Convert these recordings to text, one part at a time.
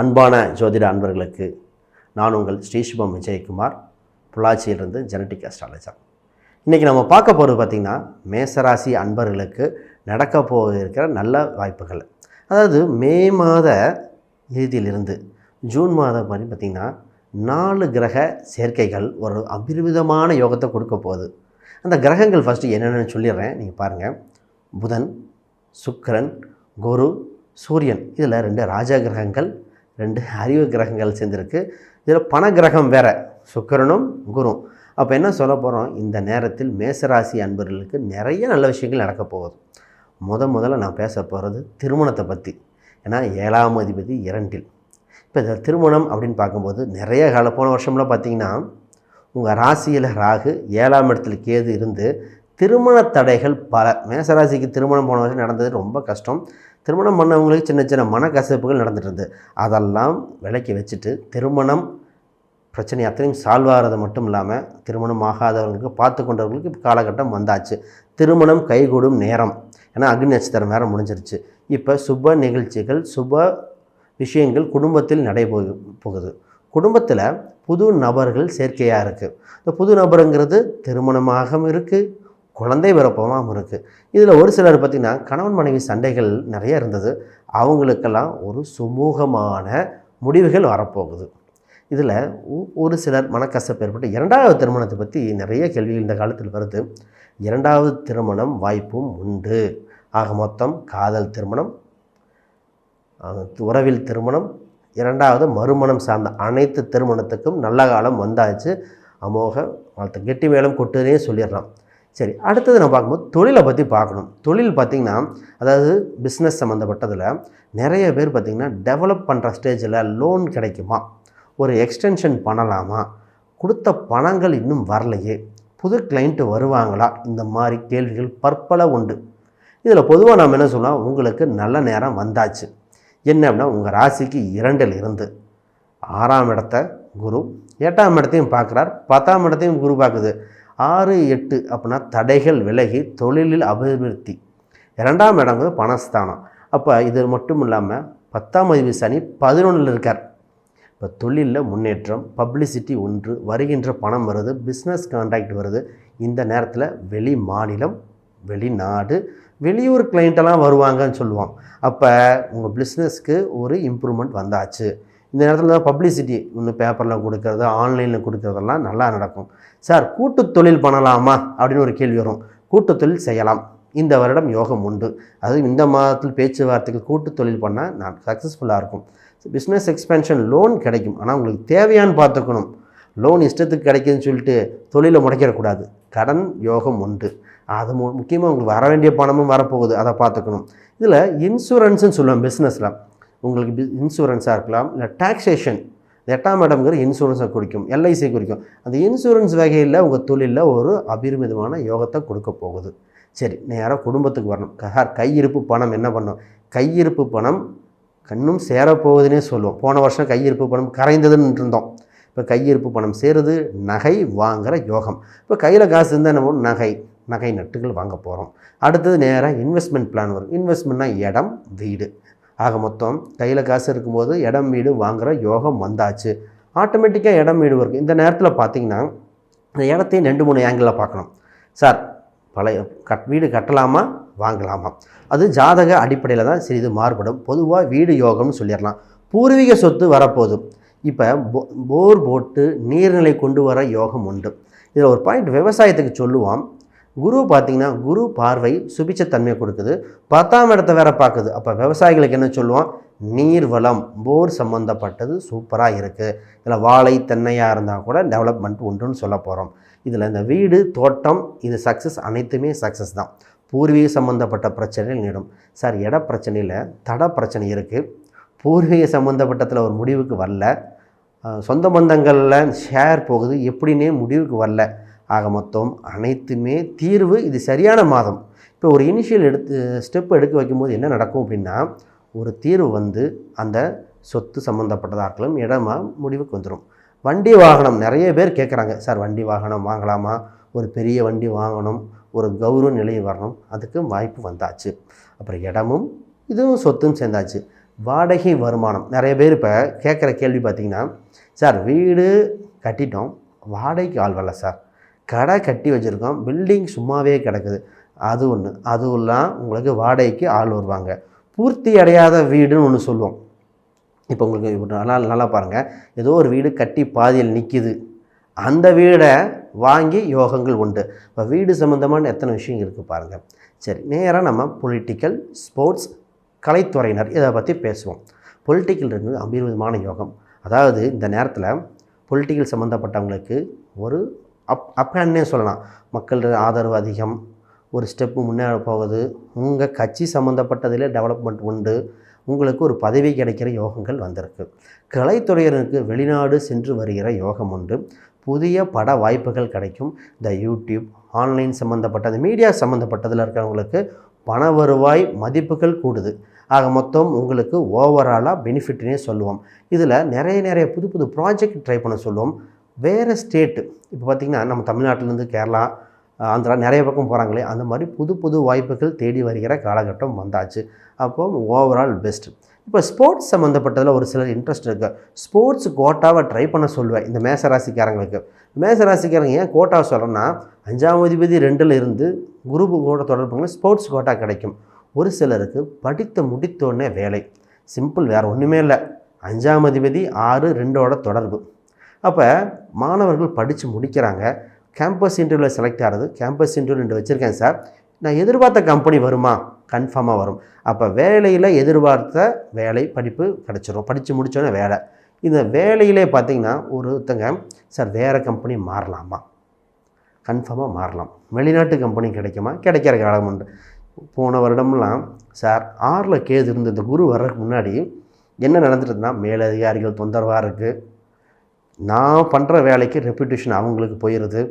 அன்பான ஜோதிட அன்பர்களுக்கு நான் உங்கள் ஸ்ரீசுபம் விஜயகுமார் பொள்ளாச்சியிலிருந்து ஜெனட்டிக் அஸ்ட்ராலஜர் இன்றைக்கி நம்ம பார்க்க போகிறது பார்த்திங்கன்னா மேசராசி அன்பர்களுக்கு நடக்க போக இருக்கிற நல்ல வாய்ப்புகள். அதாவது மே மாத இறுதியிலிருந்து ஜூன் மாதம் வரை பார்த்திங்கன்னா நாலு கிரக சேர்க்கைகள் ஒரு அபிர்விதமான யோகத்தை கொடுக்க போகுது. அந்த கிரகங்கள் ஃபஸ்ட்டு என்னென்னு சொல்லிடுறேன். நீங்கள் பாருங்கள் புதன் சுக்கரன் குரு சூரியன். இதில் ரெண்டு ராஜ கிரகங்கள் ரெண்டு அறிவு கிரகங்கள் சேர்ந்துருக்கு. இதில் பண கிரகம் வேற சுக்கிரனும் குரும். அப்போ என்ன சொல்ல போகிறோம் இந்த நேரத்தில் மேசராசி அன்பர்களுக்கு நிறைய நல்ல விஷயங்கள் நடக்க போகுது. முத முதல்ல நான் பேச போகிறது திருமணத்தை பற்றி ஏன்னா ஏழாம் அதிபதி இரண்டில். இப்போ இந்த திருமணம் அப்படின்னு பார்க்கும்போது நிறைய கால போன வருஷம்லாம் பார்த்தீங்கன்னா உங்கள் ராசியில் ராகு ஏழாம் இடத்துல கேது இருந்து திருமண தடைகள் பல. மேசராசிக்கு திருமணம் போன வருஷம் நடந்தது ரொம்ப கஷ்டம். திருமணம் பண்ணவங்களுக்கு சின்ன சின்ன மனக்கசப்புகள் நடந்துட்டு இருந்தது அதெல்லாம் விலக்கி வச்சுட்டு திருமணம் பிரச்சனை அத்தனையும் சால்வ் ஆகிறது மட்டும் இல்லாமல் திருமணம் ஆகாதவர்களுக்கு பார்த்து கொண்டவர்களுக்கு காலகட்டம் வந்தாச்சு. திருமணம் கைகூடும் நேரம். ஏன்னா அக்னி நட்சத்திரம் வேறு முடிஞ்சிருச்சு. இப்போ சுப நிகழ்ச்சிகள் சுப விஷயங்கள் குடும்பத்தில் நடைபோ போகுது. குடும்பத்தில் புது நபர்கள் சேர்க்கையாக இருக்குது இந்த புது நபருங்கிறது திருமணமாகவும் இருக்குது குழந்தை பிறப்பமாகவும் இருக்குது இதில் ஒரு சிலர் பார்த்திங்கன்னா கணவன் மனைவி சண்டைகள் நிறைய இருந்தது. அவங்களுக்கெல்லாம் ஒரு சுமூகமான முடிவுகள் வரப்போகுது. இதில் ஒரு சிலர் மனக்கசப்பு ஏற்பட்டு இரண்டாவது திருமணத்தை பற்றி நிறைய கேள்விகள் இந்த காலத்தில் வருது. இரண்டாவது திருமணம் வாய்ப்பும் உண்டு. ஆக மொத்தம் காதல் திருமணம் உறவில் திருமணம் இரண்டாவது மறுமணம் சார்ந்த அனைத்து திருமணத்துக்கும் நல்ல காலம் வந்தாச்சு. அமோக வாழ்த்து. கெட்டி மேலும் கொட்டுனே சொல்லிடுறான் சரி அடுத்தது நம்ம பார்க்கும்போது தொழிலை பற்றி பார்க்கணும். தொழில் பார்த்திங்கன்னா அதாவது பிஸ்னஸ் சம்மந்தப்பட்டதில் நிறைய பேர் பார்த்திங்கன்னா டெவலப் பண்ணுற ஸ்டேஜில் லோன் கிடைக்குமா? ஒரு எக்ஸ்டென்ஷன் பண்ணலாமா? கொடுத்த பணங்கள் இன்னும் வரலையே? புது கிளைண்ட்டு வருவாங்களா? இந்த மாதிரி கேள்விகள் பற்பல உண்டு. இதில் பொதுவாக நாம் என்ன சொல்லலாம் உங்களுக்கு நல்ல நேரம் வந்தாச்சு. என்ன அப்படின்னா உங்கள் ராசிக்கு இரண்டில் இருந்து ஆறாம் இடத்த குரு எட்டாம் இடத்தையும் பார்க்குறார் பத்தாம் இடத்தையும் குரு பார்க்குது. ஆறு எட்டு அப்படின்னா தடைகள் விலகி தொழிலில் அபிவிருத்தி. இரண்டாம் இடங்கிறது பணஸ்தானம். அப்போ இது மட்டும் இல்லாமல் பத்தாம் அதிபதி சனி பதினொன்றில் இருக்கார். இப்போ தொழிலில் முன்னேற்றம் பப்ளிசிட்டி ஒன்று வருகின்ற பணம் வருது பிஸ்னஸ் கான்டாக்ட் வருது. இந்த நேரத்தில் வெளி மாநிலம் வெளிநாடு வெளியூர் கிளைண்ட்டெல்லாம் வருவாங்கன்னு சொல்லுவோம் அப்போ உங்கள் பிஸ்னஸ்க்கு ஒரு இம்ப்ரூவ்மெண்ட் வந்தாச்சு. இந்த நேரத்தில் தான் பப்ளிசிட்டி இன்னும் பேப்பரில் கொடுக்கறது ஆன்லைனில் கொடுக்கறதெல்லாம் நல்லா நடக்கும். சார் கூட்டு தொழில் பண்ணலாமா? அப்படின்னு ஒரு கேள்வி வரும். கூட்டு தொழில் செய்யலாம். இந்த வருடம் யோகம் உண்டு. அதுவும் இந்த மாதத்தில் பேச்சுவார்த்தைகள் கூட்டு தொழில் பண்ணால் நான் சக்ஸஸ்ஃபுல்லாக இருக்கும். பிஸ்னஸ் எக்ஸ்பென்ஷன் லோன் கிடைக்கும். ஆனால் உங்களுக்கு தேவையான்னு பார்த்துக்கணும். லோன் இஷ்டத்துக்கு கிடைக்குதுன்னு சொல்லிட்டு தொழிலை முடைக்கிடக்கூடாது. கடன் யோகம் உண்டு. அது மு முக்கியமாக உங்களுக்கு வர வேண்டிய பணமும் வரப்போகுது. அதை பார்த்துக்கணும். இதில் இன்சூரன்ஸுன்னு சொல்லுவேன் பிஸ்னஸில் உங்களுக்கு பி இன்சூரன்ஸாக இருக்கலாம் இல்லை டாக்ஸேஷன் எட்டாம் இடம்ங்கிற இன்சூரன்ஸை குறிக்கும் எல்ஐசி குறிக்கும். அந்த இன்சூரன்ஸ் வகையில் உங்கள் தொழிலில் ஒரு அபிரிமிதமான யோகத்தை கொடுக்க போகுது. சரி நேராக குடும்பத்துக்கு வரணும். சார் கையிருப்பு பணம் என்ன பண்ணும்? கையிருப்பு பணம் கண்ணும் சேரப்போகுதுன்னே சொல்லுவோம். போன வருஷம் கையிருப்பு பணம் கரைந்ததுன்னு இருந்தோம் இப்போ கையிருப்பு பணம் சேருது நகை வாங்குகிற யோகம். இப்போ கையில் காசு இருந்தால் என்ன பண்ணும்? நகை நகை நட்டுகள் வாங்க போகிறோம் அடுத்தது நேராக இன்வெஸ்ட்மெண்ட் பிளான் வரும். இன்வெஸ்ட்மெண்ட்னா இடம் வீடு. ஆக மொத்தம் கையில் காசு இருக்கும்போது இடம் வீடு வாங்குகிற யோகம் வந்தாச்சு. ஆட்டோமேட்டிக்காக இடம் வீடு இருக்கும் இந்த நேரத்தில் பார்த்தீங்கன்னா இந்த இடத்தையும் ரெண்டு மூணு ஆங்கிளில் பார்க்கணும் சார் பழைய கட் வீடு கட்டலாமா? வாங்கலாமா? அது ஜாதக அடிப்படையில் தான் சிறிது மாறுபடும். பொதுவாக வீடு யோகம்னு சொல்லிடலாம். பூர்வீக சொத்து வரப்போகுது. இப்போ போ போர் போட்டு நீர்நிலை கொண்டு வர யோகம் உண்டு. இதில் ஒரு பாயிண்ட் விவசாயத்துக்கு சொல்லுவோம். குரு பார்த்திங்கன்னா குரு பார்வை சுபிச்சத்தன்மையை கொடுக்குது. பத்தாம் இடத்த வேற பார்க்குது. அப்போ விவசாயிகளுக்கு என்ன சொல்லுவோம்? நீர் வளம் போர் சம்மந்தப்பட்டது சூப்பராக இருக்குது இதில் வாழை தென்னையாக இருந்தால் கூட டெவலப்மெண்ட் உண்டுன்னு சொல்ல போகிறோம் இதில் இந்த வீடு தோட்டம் இது சக்ஸஸ் அனைத்துமே சக்ஸஸ் தான். பூர்வீக சம்மந்தப்பட்ட பிரச்சனைகள் நீடும். சார் இட பிரச்சனையில் தட பிரச்சனை இருக்குது பூர்வீக சம்மந்தப்பட்டத்தில் ஒரு முடிவுக்கு வரல. சொந்த பந்தங்களில் ஷேர் போகுது. எப்படின்னே முடிவுக்கு வரல. ஆக மொத்தம் அனைத்துமே தீர்வு இது சரியான மாதம். இப்போ ஒரு இனிஷியல் எடுத்து ஸ்டெப் எடுக்க வைக்கும்போது என்ன நடக்கும் அப்படின்னா ஒரு தீர்வு வந்து அந்த சொத்து சம்மந்தப்பட்டதாக இருக்கலாம் இடமா முடிவுக்கு வந்துடும் வண்டி வாகனம் நிறைய பேர் கேட்குறாங்க சார் வண்டி வாகனம் வாங்கலாமா? ஒரு பெரிய வண்டி வாங்கணும் ஒரு கௌரவ நிலையை வரணும். அதுக்கு வாய்ப்பு வந்தாச்சு. அப்புறம் இடமும் இதுவும் சொத்தும் சேர்ந்தாச்சு. வாடகை வருமானம் நிறைய பேர் இப்போ கேட்குற கேள்வி பார்த்திங்கன்னா சார் வீடு கட்டிட்டோம் வாடகைக்கு ஆள் வரல சார். கடை கட்டி வச்சுருக்கோம். பில்டிங் சும்மாவே கிடக்குது. அது ஒன்று அதுவெல்லாம் உங்களுக்கு வாடகைக்கு ஆள் வருவாங்க. பூர்த்தி அடையாத வீடுன்னு ஒன்று சொல்லுவோம். இப்போ உங்களுக்கு இப்போ நல்லா நல்லா பாருங்கள் ஏதோ ஒரு வீடு கட்டி பாதியில் நிற்கிது அந்த வீடை வாங்கி யோகங்கள் உண்டு. இப்போ வீடு சம்மந்தமான எத்தனை விஷயம் இருக்குது பாருங்கள் சரி நேராக நம்ம பொலிட்டிக்கல் ஸ்போர்ட்ஸ் கலைத்துறையினர் இதை பற்றி பேசுவோம். பொலிட்டிக்கல் இருக்கு அபிர்விதமான யோகம். அதாவது இந்த நேரத்தில் பொலிட்டிக்கல் சம்மந்தப்பட்டவங்களுக்கு ஒரு அப் அப்பன்னே சொல்லலாம்? மக்கள் ஆதரவு அதிகம். ஒரு ஸ்டெப்பு முன்னேற போகுது உங்கள் கட்சி சம்மந்தப்பட்டதில் டெவலப்மெண்ட் உண்டு. உங்களுக்கு ஒரு பதவி கிடைக்கிற யோகங்கள் வந்திருக்கு. கலைத்துறையினருக்கு வெளிநாடு சென்று வருகிற யோகம் உண்டு. புதிய பட வாய்ப்புகள் கிடைக்கும். இந்த யூடியூப் ஆன்லைன் சம்மந்தப்பட்ட மீடியா சம்மந்தப்பட்டதில் இருக்கிறவங்களுக்கு பண வருவாய் மதிப்புகள் கூடுது. ஆக மொத்தம் உங்களுக்கு ஓவராலாக பெனிஃபிட்னே சொல்லுவோம். இதில் நிறைய நிறைய புது புது ப்ராஜெக்ட் ட்ரை பண்ண சொல்லுவோம். வேறு ஸ்டேட்டு. இப்போ பார்த்திங்கன்னா நம்ம தமிழ்நாட்டிலேருந்து கேரளா ஆந்திரா நிறைய பக்கம் போகிறாங்களே அந்த மாதிரி புது புது வாய்ப்புகள் தேடி வருகிற காலகட்டம் வந்தாச்சு. அப்போ ஓவரால் பெஸ்ட்டு இப்போ ஸ்போர்ட்ஸ் சம்மந்தப்பட்டதில் ஒரு சிலர் இன்ட்ரெஸ்ட் இருக்குது ஸ்போர்ட்ஸ் கோட்டாவை ட்ரை பண்ண சொல்லுவேன் இந்த மேசராசிக்காரங்களுக்கு. மேசராசிக்காரங்க ஏன் கோட்டாவை சொல்கிறேன்னா அஞ்சாம் அதிபதி ரெண்டில் இருந்து குரூப் கூட தொடர்புங்க ஸ்போர்ட்ஸ் கோட்டா கிடைக்கும். ஒரு சிலருக்கு படித்து முடித்தோடனே வேலை. சிம்பிள் வேறு ஒன்றுமே இல்லை. அஞ்சாம் அதிபதி ஆறு ரெண்டோட தொடர்பு. அப்போ மாணவர்கள் படித்து முடிக்கிறாங்க. கேம்பஸ் இன்டர்வியூவில் செலக்ட் ஆகிறது கேம்பஸ் இன்டர்வியூ ரெண்டு வச்சுருக்கேன் சார் நான் எதிர்பார்த்த கம்பெனி வருமா? கன்ஃபார்மாக வரும். அப்போ வேலையில் எதிர்பார்த்த வேலை படிப்பு கிடச்சிரும். படித்து முடித்தோன்னே வேலை. இந்த வேலையிலே பார்த்தீங்கன்னா ஒருத்தங்க சார் வேறு கம்பெனி மாறலாமா? கன்ஃபார்மாக மாறலாம். வெளிநாட்டு கம்பெனி கிடைக்குமா? கிடைக்கிற காலம் உண்டு. போன வருடம்லாம் சார் ஆறில் கேது இருந்த இந்த குரு வர்றதுக்கு முன்னாடி என்ன நடந்துட்டுதுன்னா மேலதிகாரிகள் தொந்தரவாக இருக்குது நான் பண்ணுற வேலைக்கு ரெப்புடேஷன் அவங்களுக்கு போயிடுது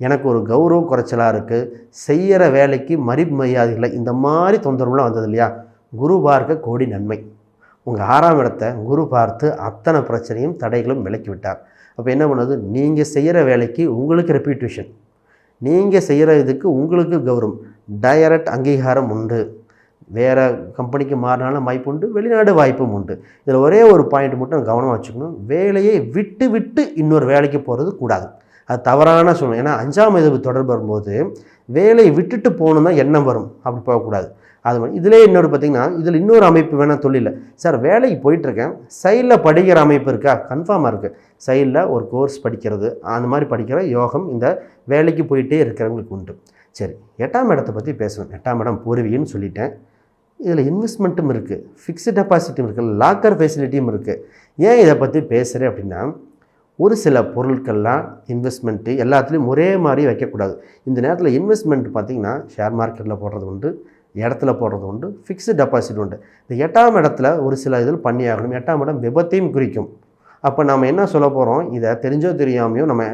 எனக்கு ஒரு கௌரவ குறைச்சலாக இருக்குது செய்கிற வேலைக்கு மதிப்பு மரியாதை இல்லை. இந்த மாதிரி தொந்தரவுலாம் வந்தது இல்லையா குரு பார்க்க கோடி நன்மை. உங்கள் ஆறாம் இடத்த குரு பார்த்து அத்தனை பிரச்சனையும் தடைகளும் விலக்கி விட்டார். அப்போ என்ன பண்ணுது? நீங்கள் செய்கிற வேலைக்கு உங்களுக்கு ரெப்யூட்டேஷன் நீங்கள் செய்கிற இதுக்கு உங்களுக்கு கௌரவம். டைரக்ட் அங்கீகாரம் உண்டு. வேறு கம்பெனிக்கு மாறினாலும் வாய்ப்பு உண்டு வெளிநாடு வாய்ப்பும் உண்டு. இதில் ஒரே ஒரு பாயிண்ட் மட்டும் கவனமாக வச்சுக்கணும். வேலையை விட்டு விட்டு இன்னொரு வேலைக்கு போகிறது கூடாது. அது தவறான சொல்லணும் ஏன்னா அஞ்சாம் எதிர்ப்பு தொடர்பு வரும்போது வேலையை விட்டுட்டு போகணுன்னா எண்ணம் வரும். அப்படி போகக்கூடாது. அது இதிலே இன்னொரு பார்த்திங்கன்னா இதில் இன்னொரு அமைப்பு வேணால் தொழில் சார் வேலைக்கு போயிட்டுருக்கேன். சைடில் படிக்கிற அமைப்பு இருக்கா? கன்ஃபார்மாக இருக்குது சைடில் ஒரு கோர்ஸ் படிக்கிறது. அந்த மாதிரி படிக்கிற யோகம் இந்த வேலைக்கு போயிட்டே இருக்கிறவங்களுக்கு உண்டு. சரி எட்டாம் இடத்தை பற்றி பேசணும். எட்டாம் இடம் பூர்வீகன்னு சொல்லிட்டேன். இதில் இன்வெஸ்ட்மெண்ட்டும் இருக்குது ஃபிக்ஸ்டு டெபாசிட்டும் இருக்குது லாக்கர் ஃபெசிலிட்டியும் இருக்குது ஏன் இதை பற்றி பேசுகிறேன் அப்படின்னா ஒரு சில பொருட்கள்லாம் இன்வெஸ்ட்மெண்ட்டு எல்லாத்துலேயும் ஒரே மாதிரி வைக்கக்கூடாது. இந்த நேரத்தில் இன்வெஸ்ட்மெண்ட் பார்த்திங்கன்னா ஷேர் மார்க்கெட்டில் போடுறது உண்டு இடத்துல போடுறது உண்டு ஃபிக்ஸ்டு டெபாசிட் உண்டு. இந்த எட்டாம் இடத்துல ஒரு சில இதில் பண்ணி ஆகணும் எட்டாம் இடம் விபத்தையும் குறிக்கும். அப்போ நம்ம என்ன சொல்ல போகிறோம் இதை தெரிஞ்சோ தெரியாமையோ நம்ம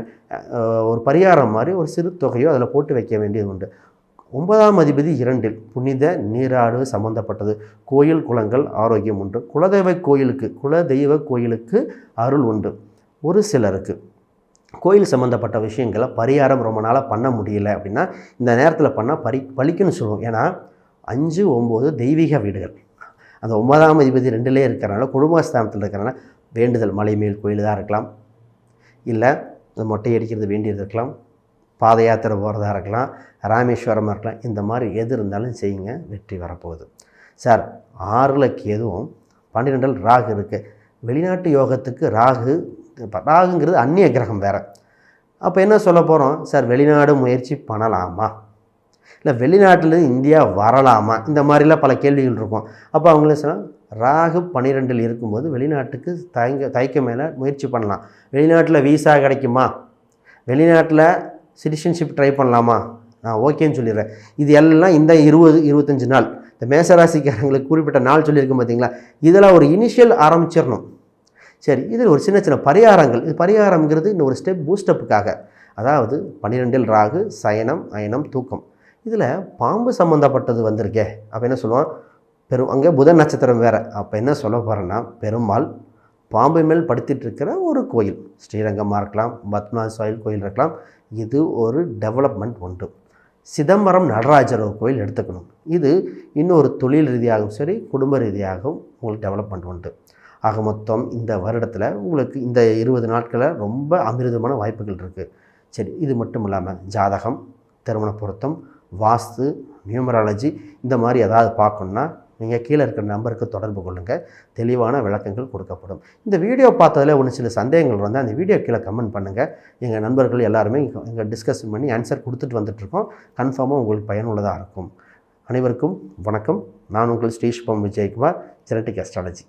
ஒரு பரிகாரம் மாதிரி ஒரு சிறு தொகையோ அதில் போட்டு வைக்க வேண்டியது உண்டு. ஒன்பதாம் அதிபதி இரண்டில் புனித நீராடு சம்பந்தப்பட்டது. கோயில் குளங்கள் ஆரோக்கியம் உண்டு. குலதெய்வ கோயிலுக்கு குலதெய்வ கோயிலுக்கு அருள் உண்டு. ஒரு சிலருக்கு கோயில் சம்மந்தப்பட்ட விஷயங்களை பரிகாரம் ரொம்ப நாளாக பண்ண முடியல அப்படின்னா இந்த நேரத்தில் பண்ணால் பரி பழிக்குன்னு சொல்லுவோம். ஏன்னா அஞ்சு ஒம்பது தெய்வீக வீடுகள். அந்த ஒன்பதாம் அதிபதி ரெண்டுலே இருக்கிறனால குடும்பஸ்தானத்தில் இருக்கிறனால வேண்டுதல் மலை மேல் கோயில் தான் இருக்கலாம். இல்லை இந்த மொட்டை அடிக்கிறது வேண்டியது இருக்கலாம். பாத யாத்திரை போகிறதா இருக்கலாம் ராமேஸ்வரமாக இருக்கலாம் இந்த மாதிரி எது இருந்தாலும் செய்யுங்க வெற்றி வரப்போகுது. சார் ஆறில் கேதுவும் பன்னிரெண்டில் ராகு இருக்குது வெளிநாட்டு யோகத்துக்கு ராகு ராகுங்கிறது அந்நிய கிரகம் வேறு. அப்போ என்ன சொல்ல போகிறோம் சார் வெளிநாடு முயற்சி பண்ணலாமா? இல்லை வெளிநாட்டிலேருந்து இந்தியா வரலாமா? இந்த மாதிரிலாம் பல கேள்விகள் இருக்கும். அப்போ அவங்களே சொன்னால் ராகு பன்னிரெண்டில் இருக்கும்போது வெளிநாட்டுக்கு தயங்க தயக்க மேலே முயற்சி பண்ணலாம். வெளிநாட்டில் வீசா கிடைக்குமா? வெளிநாட்டில் சிட்டிசன்ஷிப் ட்ரை பண்ணலாமா? நான் ஓகேன்னு சொல்லிடுறேன். இது எல்லாம் இந்த இருபது இருபத்தஞ்சி நாள். இந்த மேசராசிக்காரங்களுக்கு குறிப்பிட்ட நாள் சொல்லியிருக்கேன் பார்த்தீங்களா? இதெல்லாம் ஒரு இனிஷியல் ஆரம்பிச்சிடணும். சரி இதில் ஒரு சின்ன சின்ன பரிகாரங்கள். இது பரிகாரம்ங்கிறது இந்த ஒரு ஸ்டெப் பூஸ்டப்புக்காக அதாவது பன்னிரெண்டில் ராகு சயனம் அயனம் தூக்கம். இதில் பாம்பு சம்மந்தப்பட்டது வந்திருக்கே. அப்போ என்ன சொல்லுவான்? பெரும் அங்கே புதன் நட்சத்திரம் வேறு. அப்போ என்ன சொல்ல போகிறேன்னா பெருமாள் பாம்பு மேல் படுத்திட்டு இருக்கிற ஒரு கோயில். ஸ்ரீரங்கமாக இருக்கலாம் பத்மநாத சுவாயில் கோயில் இருக்கலாம் இது ஒரு டெவலப்மெண்ட் உண்டு சிதம்பரம் நடராஜர் ஒரு கோயில் எடுத்துக்கணும். இது இன்னொரு தொழில் ரீதியாகவும் சரி குடும்ப ரீதியாகவும் உங்களுக்கு டெவலப்மெண்ட் உண்டு. ஆக மொத்தம் இந்த வருடத்தில் உங்களுக்கு இந்த இருபது நாட்களில் ரொம்ப அமிர்தமான வாய்ப்புகள் இருக்குது சரி இது மட்டும் இல்லாமல் ஜாதகம் திருமண பொருத்தம் வாஸ்து நியூமராலஜி இந்த மாதிரி ஏதாவது பார்க்கணுன்னா நீங்கள் கீழே இருக்கிற நம்பருக்கு தொடர்பு கொள்ளுங்கள் தெளிவான விளக்கங்கள் கொடுக்கப்படும். இந்த வீடியோ பார்த்ததில் ஒன்று சில சந்தேகங்கள் வந்து அந்த வீடியோ கீழே கமெண்ட் பண்ணுங்கள் எங்கள் நண்பர்கள் எல்லாருமே இங்கே டிஸ்கஷன் பண்ணி ஆன்சர் கொடுத்துட்டு வந்துட்ருக்கோம் கன்ஃபார்மாக உங்களுக்கு பயனுள்ளதாக இருக்கும். அனைவருக்கும் வணக்கம். நான் உங்கள் ஸ்ரீஷ்பம் விஜயகுமார். Genetic astrology